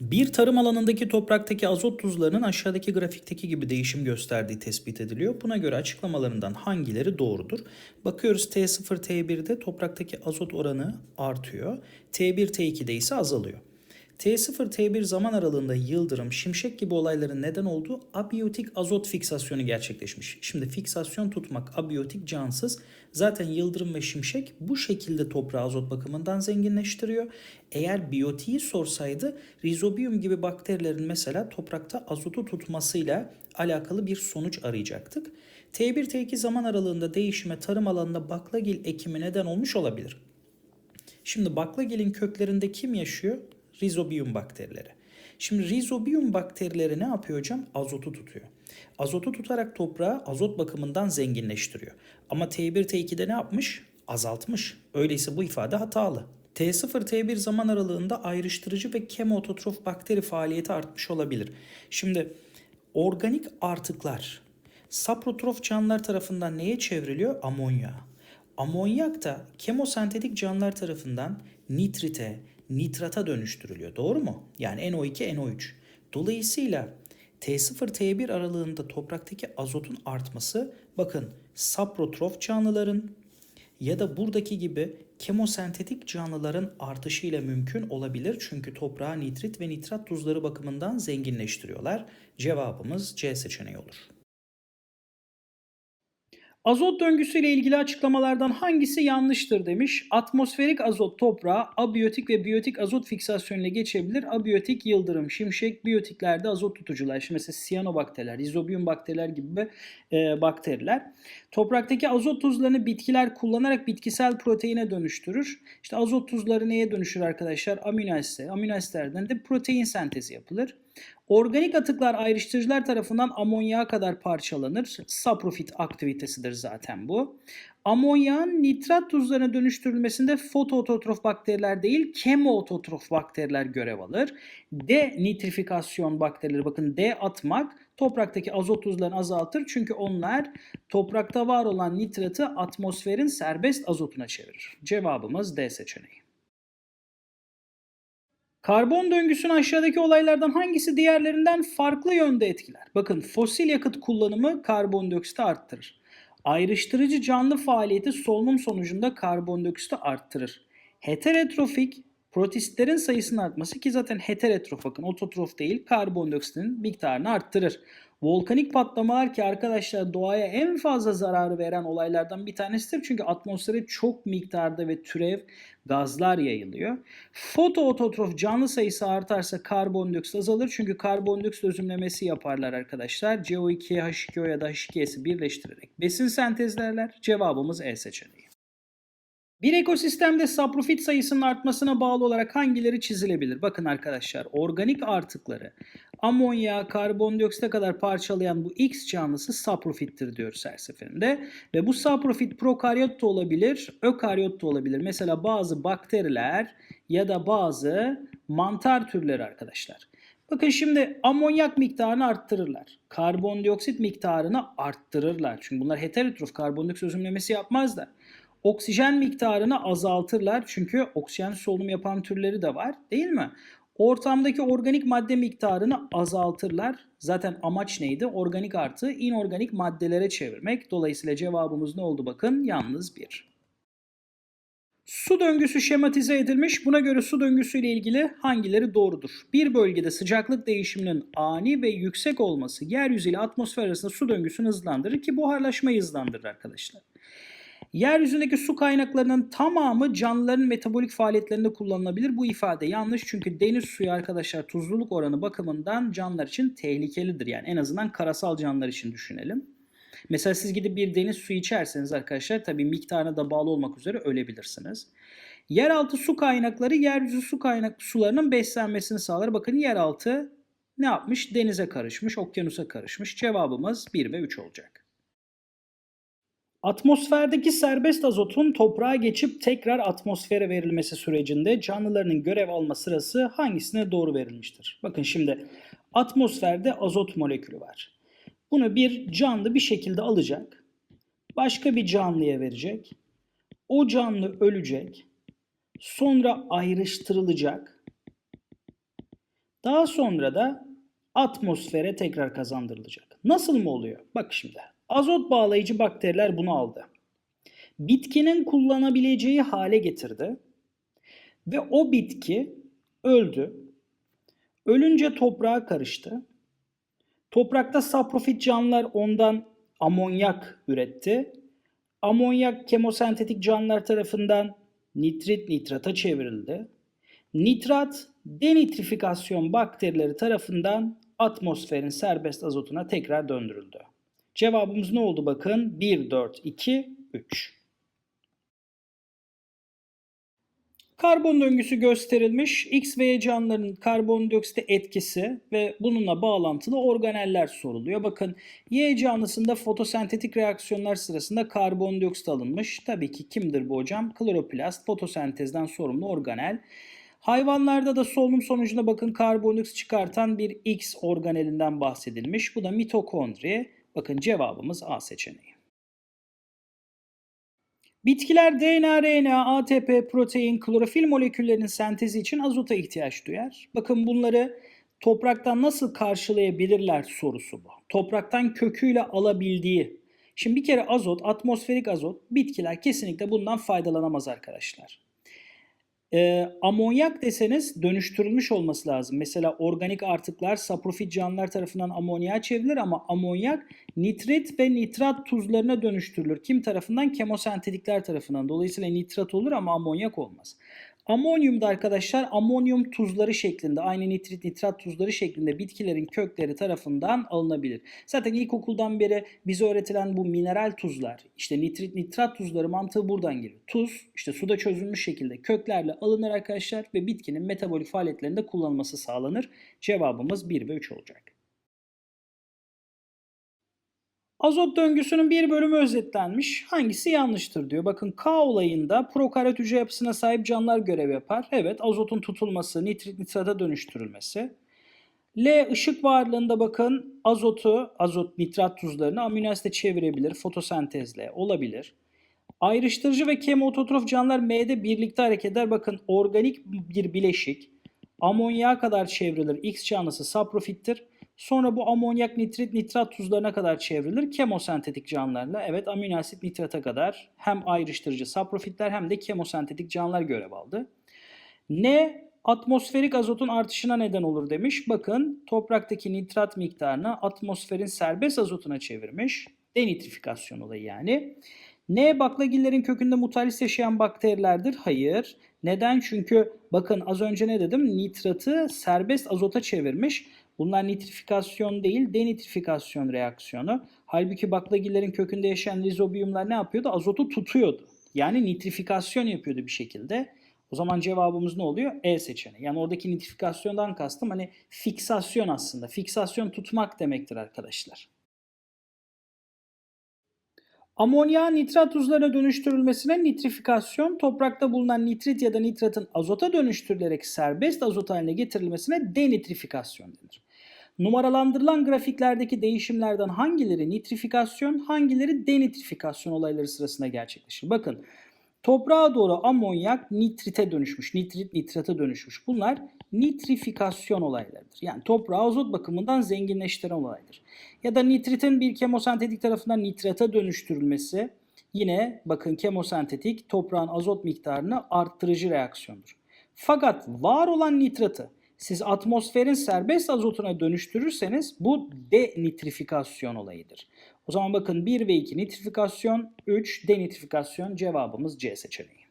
Bir tarım alanındaki topraktaki azot tuzlarının aşağıdaki grafikteki gibi değişim gösterdiği tespit ediliyor. Buna göre açıklamalarından hangileri doğrudur? Bakıyoruz T0, T1'de topraktaki azot oranı artıyor. T1, T2'de ise azalıyor. T0, T1 zaman aralığında yıldırım, şimşek gibi olayların neden olduğu abiyotik azot fiksasyonu gerçekleşmiş. Şimdi fiksasyon tutmak abiyotik cansız. Zaten yıldırım ve şimşek bu şekilde toprağı azot bakımından zenginleştiriyor. Eğer biyotiği sorsaydı rizobiyum gibi bakterilerin mesela toprakta azotu tutmasıyla alakalı bir sonuç arayacaktık. T1, T2 zaman aralığında değişime tarım alanında baklagil ekimi neden olmuş olabilir. Şimdi baklagilin köklerinde kim yaşıyor? Rizobiyum bakterileri. Şimdi rizobiyum bakterileri ne yapıyor hocam? Azotu tutuyor. Azotu tutarak toprağı azot bakımından zenginleştiriyor. Ama T1, T2'de ne yapmış? Azaltmış. Öyleyse bu ifade hatalı. T0, T1 zaman aralığında ayrıştırıcı ve kemototrof bakteri faaliyeti artmış olabilir. Şimdi organik artıklar saprotrof canlılar tarafından neye çevriliyor? Amonya. Amonyak da kemosentetik canlılar tarafından nitrite, nitrata dönüştürülüyor. Doğru mu? Yani NO2, NO3. Dolayısıyla T0, T1 aralığında topraktaki azotun artması bakın saprotrof canlıların ya da buradaki gibi kemosentetik canlıların artışıyla mümkün olabilir. Çünkü toprağı nitrit ve nitrat tuzları bakımından zenginleştiriyorlar. Cevabımız C seçeneği olur. Azot döngüsüyle ilgili açıklamalardan hangisi yanlıştır demiş. Atmosferik azot toprağa abiyotik ve biyotik azot fiksasyonuyla geçebilir. Abiyotik yıldırım, şimşek, biyotiklerde azot tutucular. Şimdi mesela siyanobakteriler, izobiyum bakteriler gibi e, bakteriler. Topraktaki azot tuzlarını bitkiler kullanarak bitkisel proteine dönüştürür. İşte azot tuzları neye dönüşür arkadaşlar? Amino asitler. Amino asitlerden de protein sentezi yapılır. Organik atıklar ayrıştırıcılar tarafından amonyağa kadar parçalanır. Saprofit aktivitesidir zaten bu. Amonyağın nitrat tuzlarına dönüştürülmesinde fotoototrof bakteriler değil, kemoototrof bakteriler görev alır. Denitrifikasyon bakterileri bakın D atmak topraktaki azot tuzlarını azaltır. Çünkü onlar toprakta var olan nitratı atmosferin serbest azotuna çevirir. Cevabımız D seçeneği. Karbon döngüsünü aşağıdaki olaylardan hangisi diğerlerinden farklı yönde etkiler? Bakın fosil yakıt kullanımı karbondioksiti arttırır. Ayrıştırıcı canlı faaliyeti solunum sonucunda karbondioksiti arttırır. Heterotrofik protistlerin sayısının artması ki zaten heterotrof bakın ototrof değil karbondioksitin miktarını arttırır. Volkanik patlamalar ki arkadaşlar doğaya en fazla zararı veren olaylardan bir tanesidir. Çünkü atmosfere çok miktarda ve türev gazlar yayılıyor. Fotoototrof canlı sayısı artarsa karbondioksit azalır. Çünkü karbondioksit özümlemesi yaparlar arkadaşlar. CO2, H2O ya da H2S'i birleştirerek besin sentezlerler. Cevabımız E seçeneği. Bir ekosistemde saprofit sayısının artmasına bağlı olarak hangileri çizilebilir? Bakın arkadaşlar organik artıkları amonya, karbondioksite kadar parçalayan bu X canlısı saprofittir diyoruz her seferinde. Ve bu saprofit prokaryot da olabilir, ökaryot da olabilir. Mesela bazı bakteriler ya da bazı mantar türleri arkadaşlar. Bakın şimdi amonyak miktarını arttırırlar. Karbondioksit miktarını arttırırlar. Çünkü bunlar heterotrof karbondioksit özümlemesi yapmazlar. Oksijen miktarını azaltırlar. Çünkü oksijen solunum yapan türleri de var değil mi? Ortamdaki organik madde miktarını azaltırlar. Zaten amaç neydi? Organik artı inorganik maddelere çevirmek. Dolayısıyla cevabımız ne oldu bakın? Yalnız bir. Su döngüsü şematize edilmiş. Buna göre su döngüsü ile ilgili hangileri doğrudur? Bir bölgede sıcaklık değişiminin ani ve yüksek olması yeryüzü ile atmosfer arasında su döngüsünü hızlandırır ki buharlaşmayı hızlandırır arkadaşlar. Yeryüzündeki su kaynaklarının tamamı canlıların metabolik faaliyetlerinde kullanılabilir. Bu ifade yanlış çünkü deniz suyu arkadaşlar tuzluluk oranı bakımından canlılar için tehlikelidir. Yani en azından karasal canlılar için düşünelim. Mesela siz gidip bir deniz suyu içerseniz arkadaşlar tabii miktarına da bağlı olmak üzere ölebilirsiniz. Yeraltı su kaynakları yeryüzü su kaynak sularının beslenmesini sağlar. Bakın yeraltı ne yapmış? Denize karışmış, okyanusa karışmış. Cevabımız 1 ve 3 olacak. Atmosferdeki serbest azotun toprağa geçip tekrar atmosfere verilmesi sürecinde canlıların görev alma sırası hangisine doğru verilmiştir? Bakın şimdi atmosferde azot molekülü var. Bunu bir canlı bir şekilde alacak. Başka bir canlıya verecek. O canlı ölecek. Sonra ayrıştırılacak. Daha sonra da atmosfere tekrar kazandırılacak. Nasıl mı oluyor? Bak şimdi. Azot bağlayıcı bakteriler bunu aldı. Bitkinin kullanabileceği hale getirdi. Ve o bitki öldü. Ölünce toprağa karıştı. Toprakta saprofit canlılar ondan amonyak üretti. Amonyak kemosentetik canlılar tarafından nitrit nitrata çevrildi. Nitrat denitrifikasyon bakterileri tarafından atmosferin serbest azotuna tekrar döndürüldü. Cevabımız ne oldu bakın? 1, 4, 2, 3. Karbon döngüsü gösterilmiş. X ve Y canlıların karbondioksite etkisi ve bununla bağlantılı organeller soruluyor. Bakın Y canlısında fotosentetik reaksiyonlar sırasında karbondioksit alınmış. Tabii ki kimdir bu hocam? Kloroplast fotosentezden sorumlu organel. Hayvanlarda da solunum sonucunda bakın karbondioksit çıkartan bir X organelinden bahsedilmiş. Bu da mitokondri. Bakın cevabımız A seçeneği. Bitkiler DNA, RNA, ATP, protein, klorofil moleküllerinin sentezi için azota ihtiyaç duyar. Bakın bunları topraktan nasıl karşılayabilirler sorusu bu. Topraktan köküyle alabildiği. Şimdi bir kere azot, atmosferik azot, bitkiler kesinlikle bundan faydalanamaz arkadaşlar. Ee, amonyak deseniz dönüştürülmüş olması lazım. Mesela organik artıklar saprofit canlılar tarafından amonyağa çevrilir ama amonyak nitrit ve nitrat tuzlarına dönüştürülür. Kim tarafından? Kemosentetikler tarafından. Dolayısıyla nitrat olur ama amonyak olmaz. Amonyum da arkadaşlar amonyum tuzları şeklinde aynı nitrit nitrat tuzları şeklinde bitkilerin kökleri tarafından alınabilir. Zaten ilkokuldan beri bize öğretilen bu mineral tuzlar işte nitrit nitrat tuzları mantığı buradan geliyor. Tuz işte suda çözülmüş şekilde köklerle alınır arkadaşlar ve bitkinin metabolik faaliyetlerinde kullanılması sağlanır. Cevabımız 1 ve 3 olacak. Azot döngüsünün bir bölümü özetlenmiş. Hangisi yanlıştır diyor. Bakın K olayında prokaryot hücre yapısına sahip canlılar görev yapar. Evet azotun tutulması, nitrit nitrata dönüştürülmesi. L ışık varlığında bakın azotu, azot nitrat tuzlarını amino çevirebilir fotosentezle olabilir. Ayrıştırıcı ve kemototrof canlılar M'de birlikte hareket eder. Bakın organik bir bileşik amonyağa kadar çevrilir. X canlısı saprofittir. Sonra bu amonyak, nitrit, nitrat tuzlarına kadar çevrilir. Kemosentetik canlılarla evet amino asit nitrata kadar hem ayrıştırıcı saprofitler hem de kemosentetik canlılar görev aldı. Ne atmosferik azotun artışına neden olur demiş. Bakın topraktaki nitrat miktarını atmosferin serbest azotuna çevirmiş. Denitrifikasyon olayı yani. Ne baklagillerin kökünde mutalis yaşayan bakterilerdir? Hayır. Neden? Çünkü bakın az önce ne dedim? Nitratı serbest azota çevirmiş. Bunlar nitrifikasyon değil, denitrifikasyon reaksiyonu. Halbuki baklagillerin kökünde yaşayan lizobiyumlar ne yapıyordu? Azotu tutuyordu. Yani nitrifikasyon yapıyordu bir şekilde. O zaman cevabımız ne oluyor? E seçeneği. Yani oradaki nitrifikasyondan kastım hani fiksasyon aslında. Fiksasyon tutmak demektir arkadaşlar. Amonya nitrat tuzlarına dönüştürülmesine nitrifikasyon, toprakta bulunan nitrit ya da nitratın azota dönüştürülerek serbest azot haline getirilmesine denitrifikasyon denir. Numaralandırılan grafiklerdeki değişimlerden hangileri nitrifikasyon, hangileri denitrifikasyon olayları sırasında gerçekleşir? Bakın toprağa doğru amonyak nitrite dönüşmüş, nitrit nitrata dönüşmüş. Bunlar nitrifikasyon olaylarıdır. Yani toprağı azot bakımından zenginleştiren olaydır. Ya da nitritin bir kemosentetik tarafından nitrata dönüştürülmesi yine bakın kemosentetik toprağın azot miktarını arttırıcı reaksiyondur. Fakat var olan nitratı siz atmosferin serbest azotuna dönüştürürseniz bu denitrifikasyon olayıdır. O zaman bakın 1 ve 2 nitrifikasyon, 3 denitrifikasyon cevabımız C seçeneği.